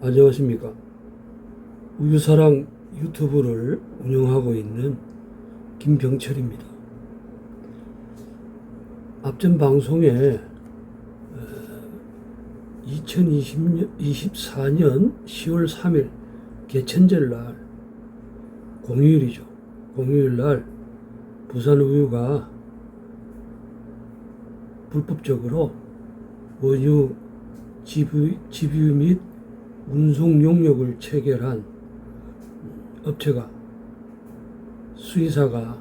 안녕하십니까. 우유사랑 유튜브를 운영하고 있는 김병철입니다. 앞전 방송에 2020년, 24년 10월 3일 개천절 날 공휴일이죠. 공휴일 날 부산 우유가 불법적으로 원유 집유, 집유 및 운송 용역을 체결한 업체가 수의사가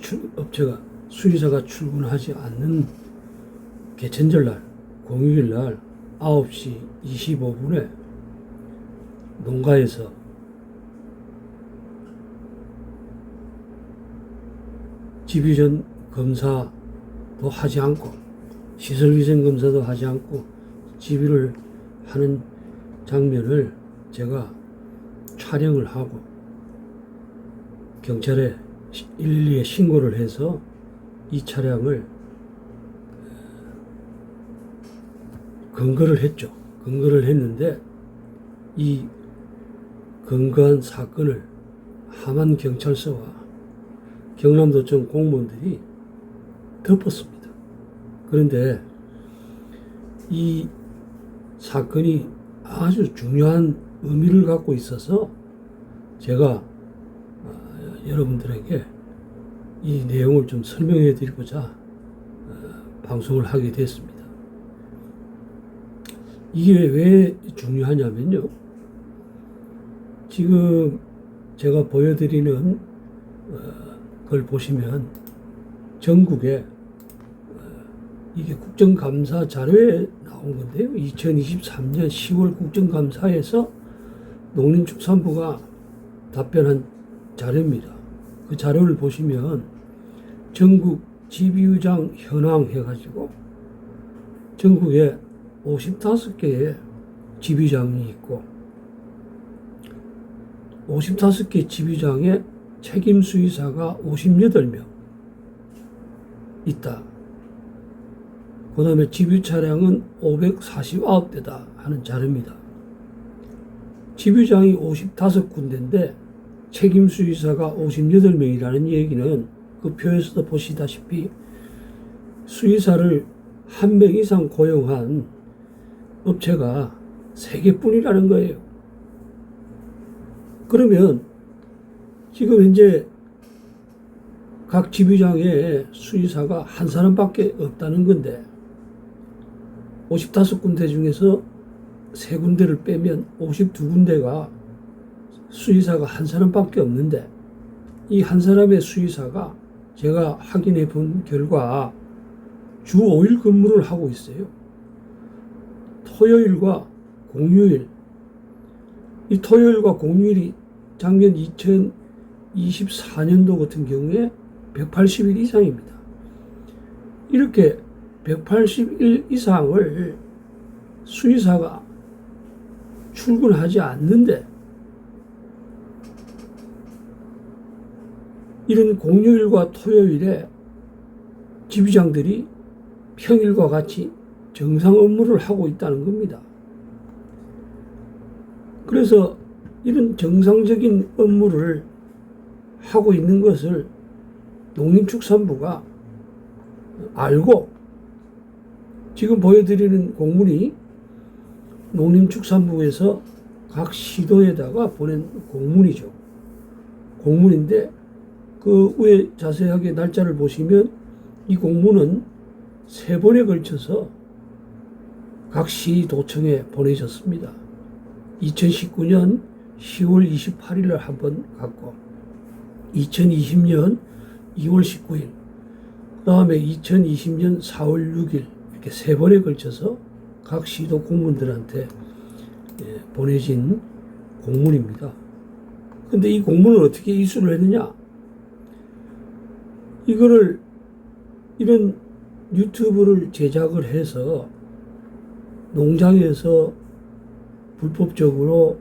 출, 업체가 수의사가 출근하지 않는 개천절 날 공휴일 날 9시 25분에 농가에서 집유전 검사도 하지 않고 시설위생 검사도 하지 않고 집유를 하는 장면을 제가 촬영을 하고 경찰에 112에 신고를 해서 이 차량을 근거를 했죠. 근거를 했는데 이 근거한 사건을 함안 경찰서와 경남도청 공무원들이 덮었습니다. 그런데 이 사건이 아주 중요한 의미를 갖고 있어서 제가 어, 여러분들에게 이 내용을 좀 설명해 드리고자 어, 방송을 하게 됐습니다. 이게 왜 중요하냐면요. 지금 제가 보여드리는 어, 걸 보시면 전국에 이게 국정감사 자료에 나온 건데요. 2023년 10월 국정감사에서 농림축산부가 답변한 자료입니다. 그 자료를 보시면 전국 집유장 현황 해가지고 전국에 55개의 집유장이 있고 55개 집유장에 책임 수의사가 58명 있다. 그 다음에 집유 차량은 549대다 하는 자료입니다. 집유장이 55군데인데 책임 수의사가 58명이라는 얘기는 그 표에서도 보시다시피 수의사를 한 명 이상 고용한 업체가 3개뿐이라는 거예요. 그러면 지금 현재 각 집유장에 수의사가 한 사람밖에 없다는 건데 55군데 중에서 세 군데를 빼면 52군데가 수의사가 한 사람밖에 없는데 이 한 사람의 수의사가 제가 확인해 본 결과 주 5일 근무를 하고 있어요. 토요일과 공휴일. 이 토요일과 공휴일이 작년 2024년도 같은 경우에 180일 이상입니다. 이렇게 180일 이상을 수의사가 출근하지 않는데 이런 공휴일과 토요일에 지휘장들이 평일과 같이 정상 업무를 하고 있다는 겁니다. 그래서 이런 정상적인 업무를 하고 있는 것을 농림축산부가 알고 지금 보여드리는 공문이 농림축산부에서 각 시도에다가 보낸 공문이죠. 공문인데 그 위에 자세하게 날짜를 보시면 이 공문은 세 번에 걸쳐서 각 시도청에 보내셨습니다. 2019년 10월 28일을 한 번 갔고 2020년 2월 19일 그 다음에 2020년 4월 6일 이렇게 세 번에 걸쳐서 각 시도 공무원들한테 예, 보내진 공문입니다. 근데 이 공문을 어떻게 이수를 했느냐? 이거를 이런 유튜브를 제작을 해서 농장에서 불법적으로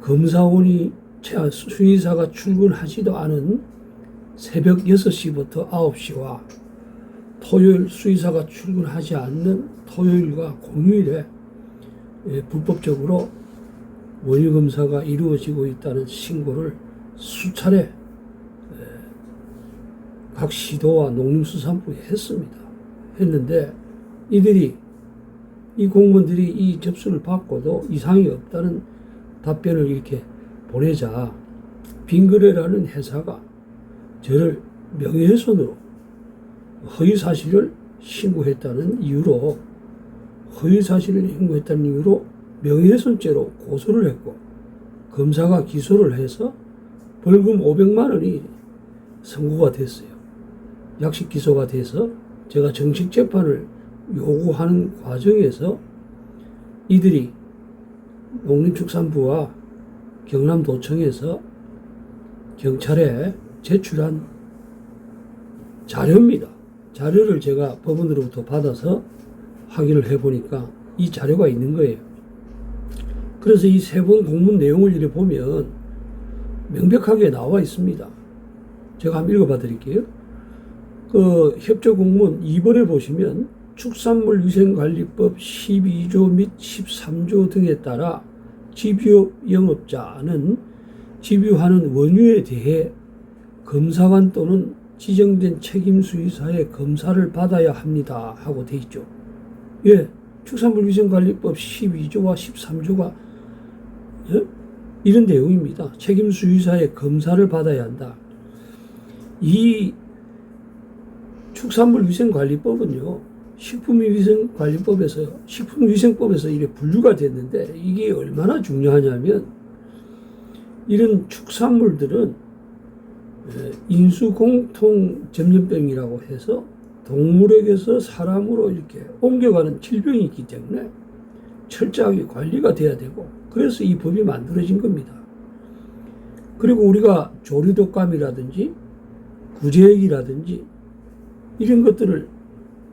검사원이 수의사가 출근하지도 않은 새벽 6시부터 9시와 토요일 수의사가 출근하지 않는 토요일과 공휴일에 예, 불법적으로 원유 검사가 이루어지고 있다는 신고를 수차례 예, 각 시도와 농림수산부에 했습니다. 했는데 이들이 이 공무원들이 이 접수를 받고도 이상이 없다는 답변을 이렇게 보내자 빙그레라는 회사가 저를 명예훼손으로 허위 사실을 신고했다는 이유로 허위 사실을 신고했다는 이유로 명예훼손죄로 고소를 했고 검사가 기소를 해서 벌금 500만 원이 선고가 됐어요. 약식 기소가 돼서 제가 정식 재판을 요구하는 과정에서 이들이 농림축산부와 경남도청에서 경찰에 제출한 자료입니다. 자료를 제가 법원으로부터 받아서 확인을 해보니까 이 자료가 있는 거예요. 그래서 이 세 번 공문 내용을 이렇게 보면 명백하게 나와 있습니다. 제가 한번 읽어봐 드릴게요. 그 협조 공문 2번에 보시면 축산물 위생관리법 12조 및 13조 등에 따라 집유 영업자는 집유하는 원유에 대해 검사관 또는 지정된 책임 수의사의 검사를 받아야 합니다 하고 돼 있죠. 예, 축산물위생관리법 12조와 13조가 예? 이런 내용입니다. 책임 수의사의 검사를 받아야 한다. 이 축산물위생관리법은요, 식품위생관리법에서, 식품위생법에서 이게 분류가 됐는데, 이게 얼마나 중요하냐면, 이런 축산물들은 예, 인수공통점염병이라고 해서 동물에게서 사람으로 이렇게 옮겨가는 질병이 있기 때문에 철저하게 관리가 돼야 되고, 그래서 이 법이 만들어진 겁니다. 그리고 우리가 조류독감이라든지 구제액이라든지 이런 것들을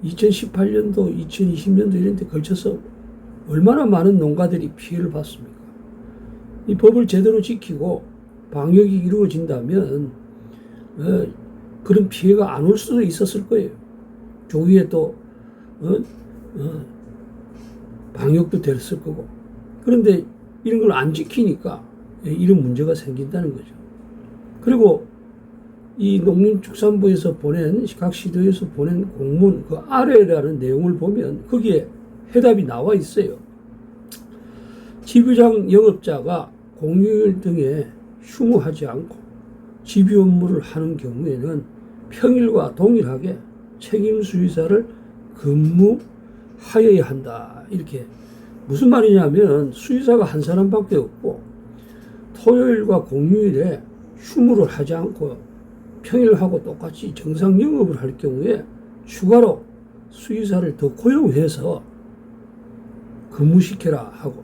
2018년도, 2020년도 이런 데 걸쳐서 얼마나 많은 농가들이 피해를 봤습니까? 이 법을 제대로 지키고 방역이 이루어진다면 어, 그런 피해가 안 올 수도 있었을 거예요. 조기에 또 어, 어, 방역도 됐을 거고. 그런데 이런 걸 안 지키니까 이런 문제가 생긴다는 거죠. 그리고 이 농림축산부에서 보낸 각 시도에서 보낸 공문 그 아래라는 내용을 보면 거기에 해답이 나와 있어요. 집유장 영업자가 공휴일 등에 휴무하지 않고 집유 업무를 하는 경우에는 평일과 동일하게 책임 수의사를 근무하여야 한다. 이렇게 무슨 말이냐면 수의사가 한 사람밖에 없고 토요일과 공휴일에 휴무를 하지 않고 평일하고 똑같이 정상 영업을 할 경우에 추가로 수의사를 더 고용해서 근무시켜라 하고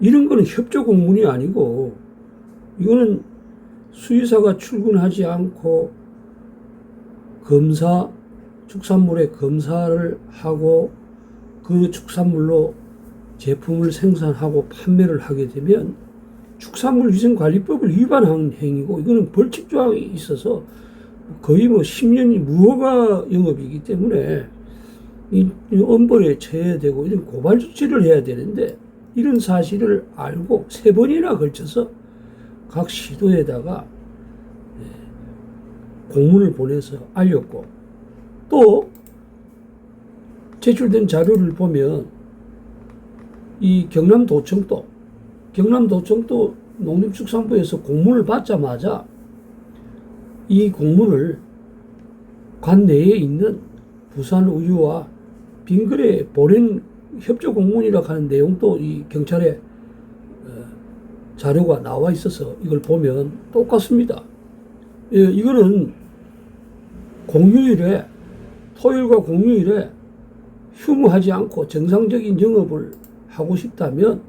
이런 거는 협조 공문이 아니고 이거는 수의사가 출근하지 않고 검사 축산물의 검사를 하고 그 축산물로 제품을 생산하고 판매를 하게 되면 축산물 위생관리법을 위반한 행위고 이거는 벌칙 조항이 있어서 거의 뭐 10년이 무허가 영업이기 때문에 이, 이 엄벌에 처해야 되고 이런 고발 조치를 해야 되는데 이런 사실을 알고 세 번이나 걸쳐서 각 시도에다가 예, 공문을 보내서 알렸고 또 제출된 자료를 보면 이 경남도청도 경남도청도 농림축산부에서 공문을 받자마자 이 공문을 관 내에 있는 부산우유와 빙그레 보낸 협조 공문이라 하는 내용도 이 경찰에 어, 자료가 나와 있어서 이걸 보면 똑같습니다. 예, 이거는 공휴일에 토요일과 공휴일에 휴무하지 않고 정상적인 영업을 하고 싶다면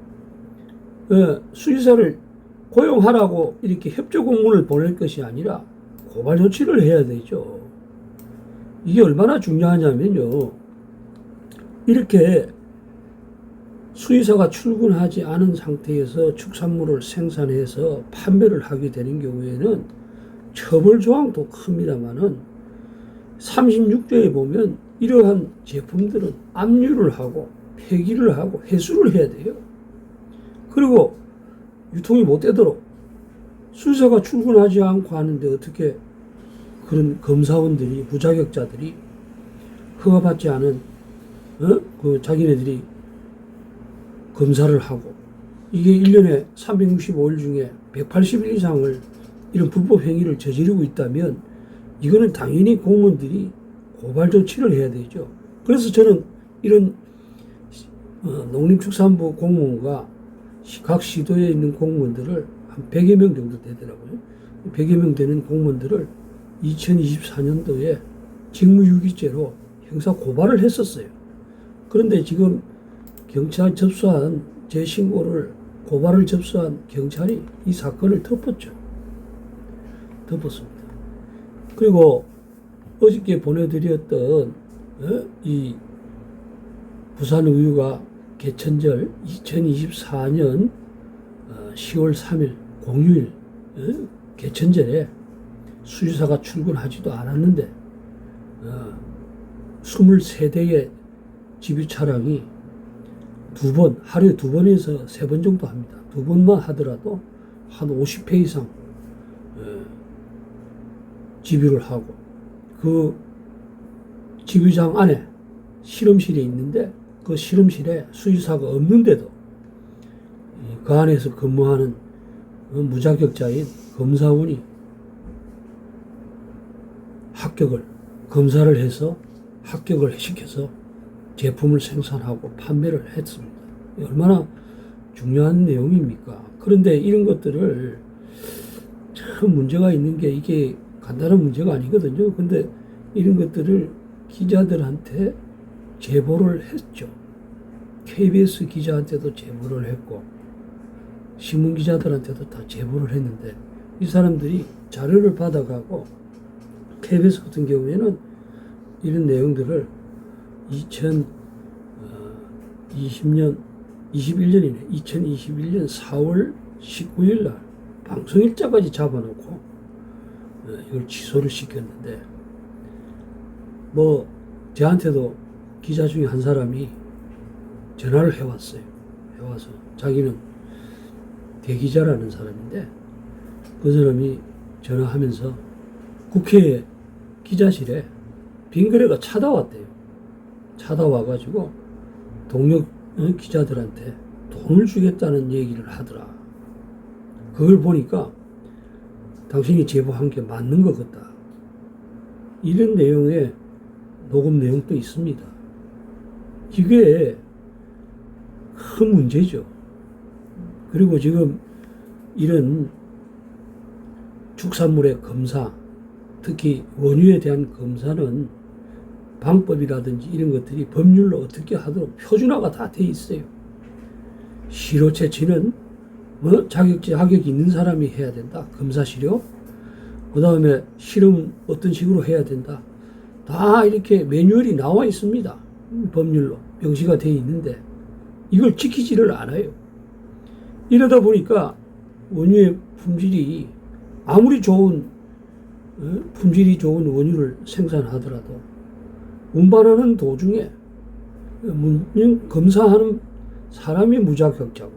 어, 수의사를 고용하라고 이렇게 협조 공문을 보낼 것이 아니라 고발 조치를 해야 되죠. 이게 얼마나 중요하냐면요. 이렇게 수의사가 출근하지 않은 상태에서 축산물을 생산해서 판매를 하게 되는 경우에는 처벌 조항도 큽니다만은 36조에 보면 이러한 제품들은 압류를 하고 폐기를 하고 회수를 해야 돼요. 그리고 유통이 못 되도록 수의사가 출근하지 않고 하는데 어떻게 그런 검사원들이 무자격자들이 허가받지 않은 어? 그 자기네들이 검사를 하고 이게 1년에 365일 중에 180일 이상을 이런 불법 행위를 저지르고 있다면 이거는 당연히 공무원들이 고발 조치를 해야 되죠. 그래서 저는 이런 어, 농림축산부 공무원과 시- 각 시도에 있는 공무원들을 한 100여 명 정도 되더라고요. 100여 명 되는 공무원들을 2024년도에 직무유기죄로 형사 고발을 했었어요. 그런데 지금 경찰 접수한 제 신고를 고발을 접수한 경찰이 이 사건을 덮었죠. 덮었습니다. 그리고 어저께 보내드렸던 어? 이 부산 우유가 개천절 2024년 10월 3일 공휴일 어? 개천절에 수의사가 출근하지도 않았는데 어, 23대의 집유 차량이 두 번, 하루에 두 번에서 세 번 정도 합니다. 두 번만 하더라도 한 50회 이상 어, 집유를 하고 그 집유장 안에 실험실이 있는데 그 실험실에 수의사가 없는데도 이그 안에서 근무하는 어, 무자격자인 검사원이 합격을 검사를 해서 합격을 시켜서 제품을 생산하고 판매를 했습니다. 얼마나 중요한 내용입니까? 그런데 이런 것들을 참 문제가 있는 게 이게 간단한 문제가 아니거든요. 근데 이런 것들을 기자들한테 제보를 했죠. KBS 기자한테도 제보를 했고 신문 기자들한테도 다 제보를 했는데 이 사람들이 자료를 받아가고 KBS 같은 경우에는 이런 내용들을 2020년 21년이네 2021년 4월 19일 날 방송일자까지 잡아놓고 어, 이걸 취소를 시켰는데 뭐 저한테도 기자 중에 한 사람이 전화를 해왔어요. 해와서 자기는 대기자라는 사람인데 그 사람이 전화하면서 국회 기자실에 빙그레가 찾아왔대요. 찾아와가지고 어, 기자들한테 돈을 주겠다는 얘기를 하더라. 그걸 보니까 당신이 제보한 게 맞는 것 같다. 이런 내용의 녹음 내용도 있습니다. 이게 큰 문제죠. 그리고 지금 이런 축산물의 검사, 특히 원유에 대한 검사는 방법이라든지 이런 것들이 법률로 어떻게 하도록 표준화가 다 돼 있어요. 시료 채취는 뭐 자격지 자격이 있는 사람이 해야 된다. 검사 시료. 그 다음에 실험 어떤 식으로 해야 된다. 다 이렇게 매뉴얼이 나와 있습니다. 음, 법률로 명시가 돼 있는데 이걸 지키지를 않아요. 이러다 보니까 원유의 품질이 아무리 좋은 어? 품질이 좋은 원유를 생산하더라도 운반하는 도중에 문- 검사하는 사람이 무자격자고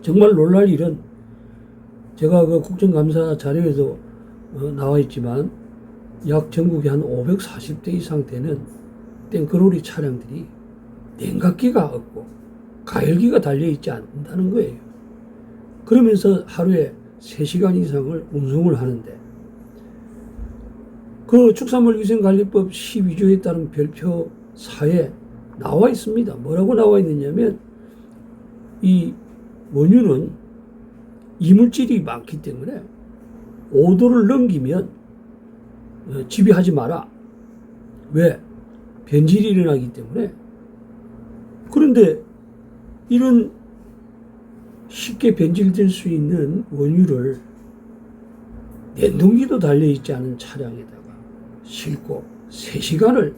정말 놀랄 일은 제가 그 국정감사 자료에도 어, 나와 있지만 약 전국에 한 540대 이상 되는 땡크로리 차량들이 냉각기가 없고 가열기가 달려있지 않는다는 거예요. 그러면서 하루에 3시간 이상을 운송을 하는데 그 축산물위생관리법 12조에 따른 별표 4에 나와 있습니다. 뭐라고 나와 있느냐면 이 원유는 이물질이 많기 때문에 5도를 넘기면 어, 지비하지 마라. 왜? 변질이 일어나기 때문에. 그런데 이런 쉽게 변질될 수 있는 원유를 냉동기도 달려있지 않은 차량에다가 싣고 3시간을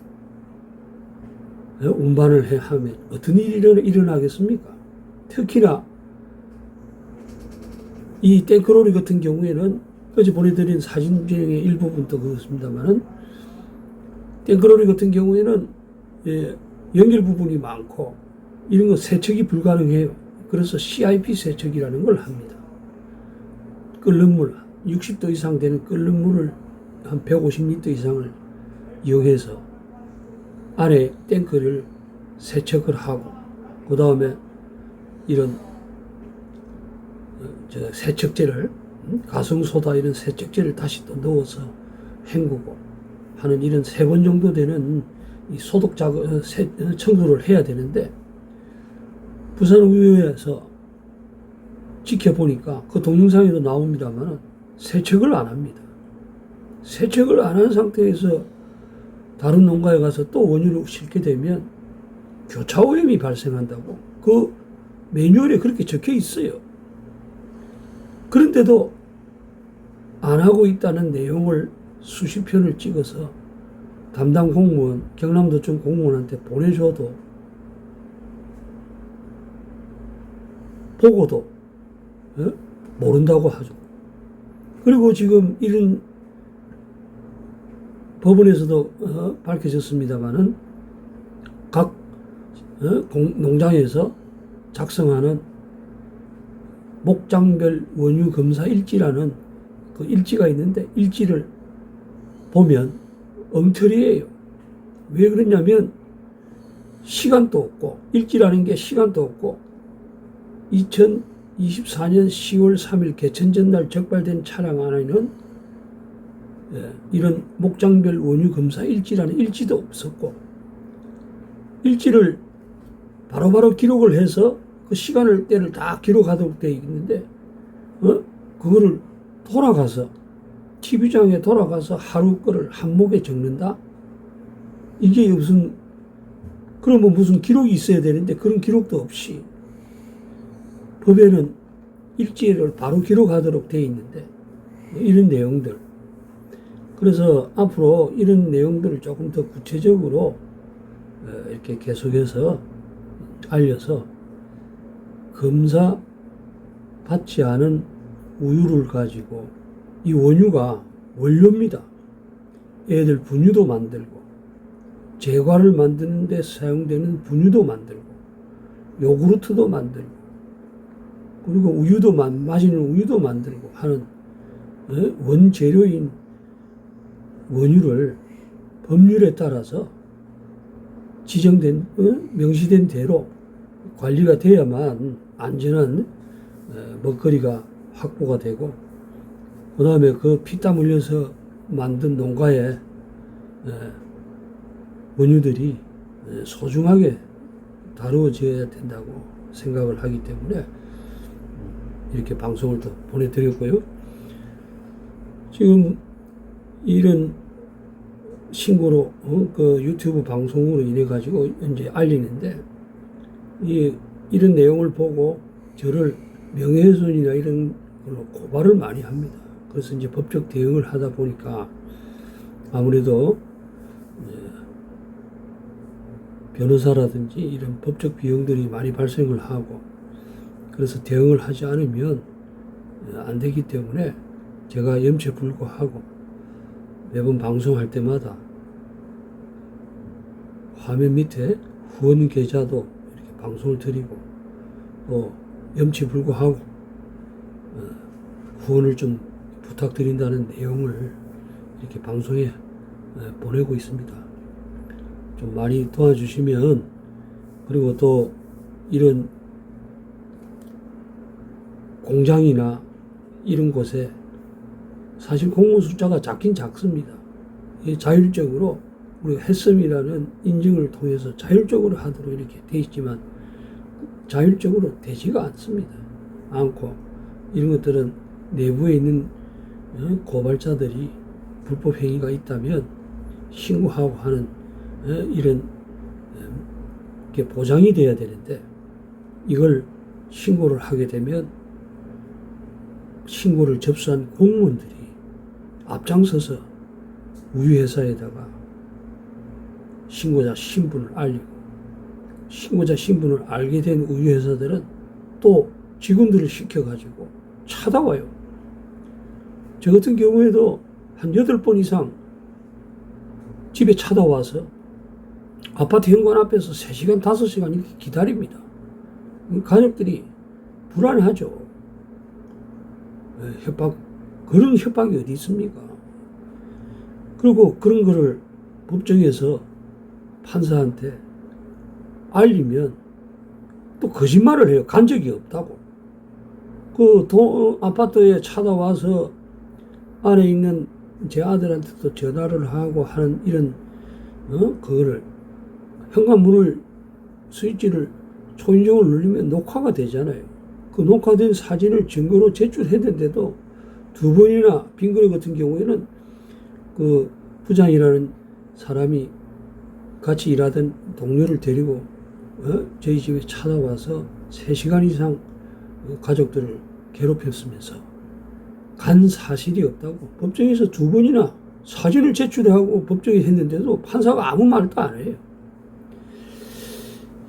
운반을 해 하면 어떤 일이 일어나- 일어나겠습니까? 특히나 이 탱크로리 같은 경우에는 어제 보내드린 사진 중에 일부분도 그렇습니다만은 탱크로리 같은 경우에는 예, 연결 부분이 많고 이런 거 세척이 불가능해요. 그래서 CIP 세척이라는 걸 합니다. 끓는 물, 60도 이상 되는 끓는 물을 한 150리터 이상을 이용해서 안에 탱크를 세척을 하고 그 다음에 이런 어, 저 세척제를 음, 가성소다 이런 세척제를 다시 또 넣어서 헹구고 하는 이런 세 번 정도 되는 이 소독 작업 어, 세- 어, 청소를 해야 되는데 부산 우유에서 지켜보니까 그 동영상에도 나옵니다만 세척을 안 합니다. 세척을 안 한 상태에서 다른 농가에 가서 또 원유를 싣게 되면 교차 오염이 발생한다고 그 매뉴얼에 그렇게 적혀 있어요. 그런데도 안 하고 있다는 내용을 수십 편을 찍어서 담당 공무원, 경남도청 공무원한테 보내줘도 보고도 어? 모른다고 하죠. 그리고 지금 이런 법원에서도 어, 밝혀졌습니다마는 각 어, 공- 농장에서 작성하는 목장별 원유 검사 일지라는 그 일지가 있는데 일지를 보면 엉터리예요. 왜 그러냐면 시간도 없고 일지라는 게 시간도 없고 2024년 10월 3일 개천 전날 적발된 차량 안에는 예, 이런 목장별 원유 검사 일지라는 일지도 없었고 일지를 바로 바로 기록을 해서 그 시간을 때를 다 기록하도록 되어 있는데 어? 그거를 돌아가서 TV장에 돌아가서 하루 거를 한목에 적는다? 이게 무슨 그러면 무슨 기록이 있어야 되는데 그런 기록도 없이 법에는 일지를 바로 기록하도록 되어 있는데 이런 내용들 그래서 앞으로 이런 내용들을 조금 더 구체적으로 어, 이렇게 계속해서 알려서 검사 받지 않은 우유를 가지고 이 원유가 원료입니다. 애들 분유도 만들고 제과를 만드는 데 사용되는 분유도 만들고 요구르트도 만들고 그리고 우유도 만, 마시는 우유도 만들고 하는 어? 원재료인 원유를 법률에 따라서 지정된 어? 명시된 대로 관리가 돼야만 안전한 어, 먹거리가 확보가 되고 그 다음에 그 피땀 흘려서 만든 농가의 어, 원유들이 어, 소중하게 다루어져야 된다고 생각을 하기 때문에 이렇게 방송을 또 보내드렸고요. 지금 이런 신고로 어, 그 유튜브 방송으로 인해 가지고 이제 알리는데 이 이런 내용을 보고 저를 명예훼손이나 이런 걸로 고발을 많이 합니다. 그래서 이제 법적 대응을 하다 보니까 아무래도 변호사라든지 이런 법적 비용들이 많이 발생을 하고 그래서 대응을 하지 않으면 안 되기 때문에 제가 염치 불구하고 매번 방송할 때마다 화면 밑에 후원 계좌도 이렇게 방송을 드리고 또 염치불구하고 어, 후원을 좀 부탁드린다는 내용을 이렇게 방송에 어, 보내고 있습니다. 좀 많이 도와주시면 그리고 또 이런 공장이나 이런 곳에 사실 공무원 숫자가 작긴 작습니다. 이 자율적으로 우리가 했음이라는 인증을 통해서 자율적으로 하도록 이렇게 돼 있지만 자율적으로 되지가 않습니다. 않고 이런 것들은 내부에 있는 어, 고발자들이 불법 행위가 있다면 신고하고 하는 어, 이런 어, 게 보장이 돼야 되는데 이걸 신고를 하게 되면 신고를 접수한 공무원들이 앞장서서 우유회사에다가 신고자 신분을 알리고 신고자 신분을 알게 된 우유회사들은 또 직원들을 시켜가지고 찾아와요. 저 같은 경우에도 한 8번 이상 집에 찾아와서 아파트 현관 앞에서 3시간, 5시간 이렇게 기다립니다. 가족들이 불안하죠. 예, 협박, 그런 협박이 어디 있습니까? 그리고 그런 거를 법정에서 판사한테 알리면 또 거짓말을 해요. 간 적이 없다고. 그 도, 아파트에 찾아와서 안에 있는 제 아들한테도 전화를 하고 하는 이런, 어, 그거를 현관문을 스위치를 초인종을 누르면 녹화가 되잖아요. 그 녹화된 사진을 증거로 제출했는데도 두 번이나 빙그레 같은 경우에는 그 부장이라는 사람이 같이 일하던 동료를 데리고 어? 저희 집에 찾아와서 3시간 이상 그 가족들을 괴롭혔으면서 간 사실이 없다고 법정에서 두 번이나 사진을 제출하고 법정에 했는데도 판사가 아무 말도 안 해요.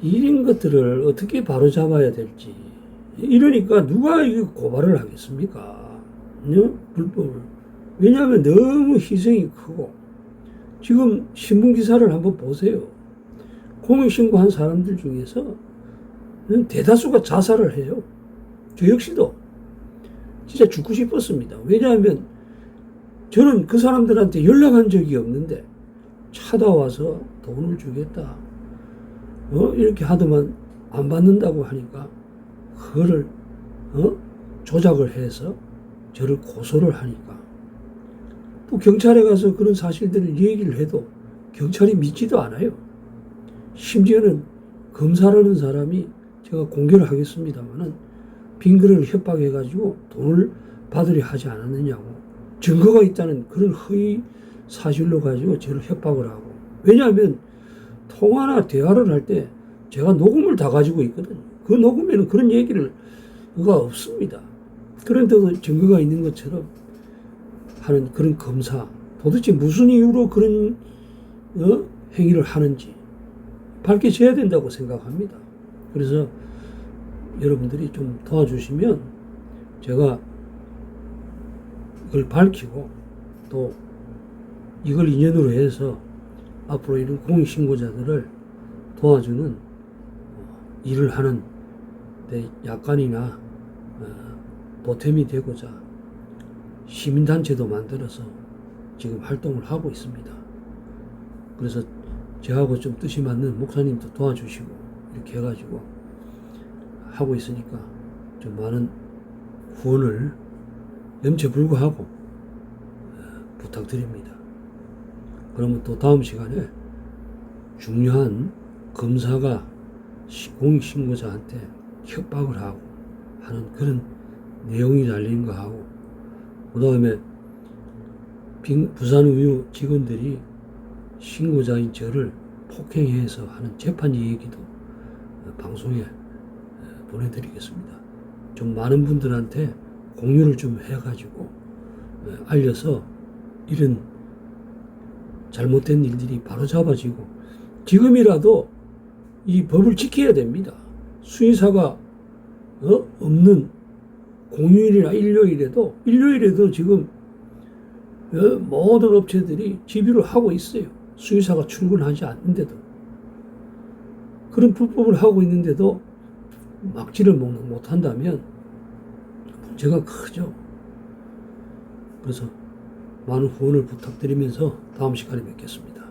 이런 것들을 어떻게 바로잡아야 될지 이러니까 누가 이거 고발을 하겠습니까? 네? 불법을 왜냐하면 너무 희생이 크고 지금 신문 기사를 한번 보세요. 공익 신고한 사람들 중에서 대다수가 자살을 해요. 저 역시도 진짜 죽고 싶었습니다. 왜냐하면 저는 그 사람들한테 연락한 적이 없는데 찾아와서 돈을 주겠다. 어? 이렇게 하더만 안 받는다고 하니까 그거를 어? 조작을 해서 저를 고소를 하니까 또 경찰에 가서 그런 사실들을 얘기를 해도 경찰이 믿지도 않아요. 심지어는 검사라는 사람이 제가 공개를 하겠습니다만은 빙그레를 협박해가지고 돈을 받으려 하지 않았느냐고 증거가 있다는 그런 허위 사실로 가지고 저를 협박을 하고 왜냐하면 통화나 대화를 할 때 제가 녹음을 다 가지고 있거든요. 그 녹음에는 그런 얘기를 가 없습니다. 그런 데도 증거가 있는 것처럼 하는 그런 검사 도대체 무슨 이유로 그런 어? 행위를 하는지 밝혀져야 된다고 생각합니다. 그래서 여러분들이 좀 도와주시면 제가 이걸 밝히고 또 이걸 인연으로 해서 앞으로 이런 공익신고자들을 도와주는 어, 일을 하는 데 약간이나 어, 보탬이 되고자 시민단체도 만들어서 지금 활동을 하고 있습니다. 그래서 저하고 좀 뜻이 맞는 목사님도 도와주시고 이렇게 해가지고 하고 있으니까 좀 많은 후원을 염치 불구하고 어, 부탁드립니다. 그러면 또 다음 시간에 중요한 검사가 시- 공익신고자한테 협박을 하고 하는 그런 내용이 달린 거 하고 그 다음에 부산우유 직원들이 신고자인 저를 폭행해서 하는 재판 얘기도 어, 방송에 어, 보내드리겠습니다. 좀 많은 분들한테 공유를 좀 해가지고 어, 알려서 이런 잘못된 일들이 바로 잡아지고 지금이라도 이 법을 지켜야 됩니다. 수의사가 어? 없는 공휴일이나 일요일에도 일요일에도 지금 어? 모든 업체들이 집유를 하고 있어요. 수의사가 출근하지 않는데도 그런 불법을 하고 있는데도 막지를 못- 못한다면 문제가 크죠. 그래서 많은 후원을 부탁드리면서 다음 시간에 뵙겠습니다.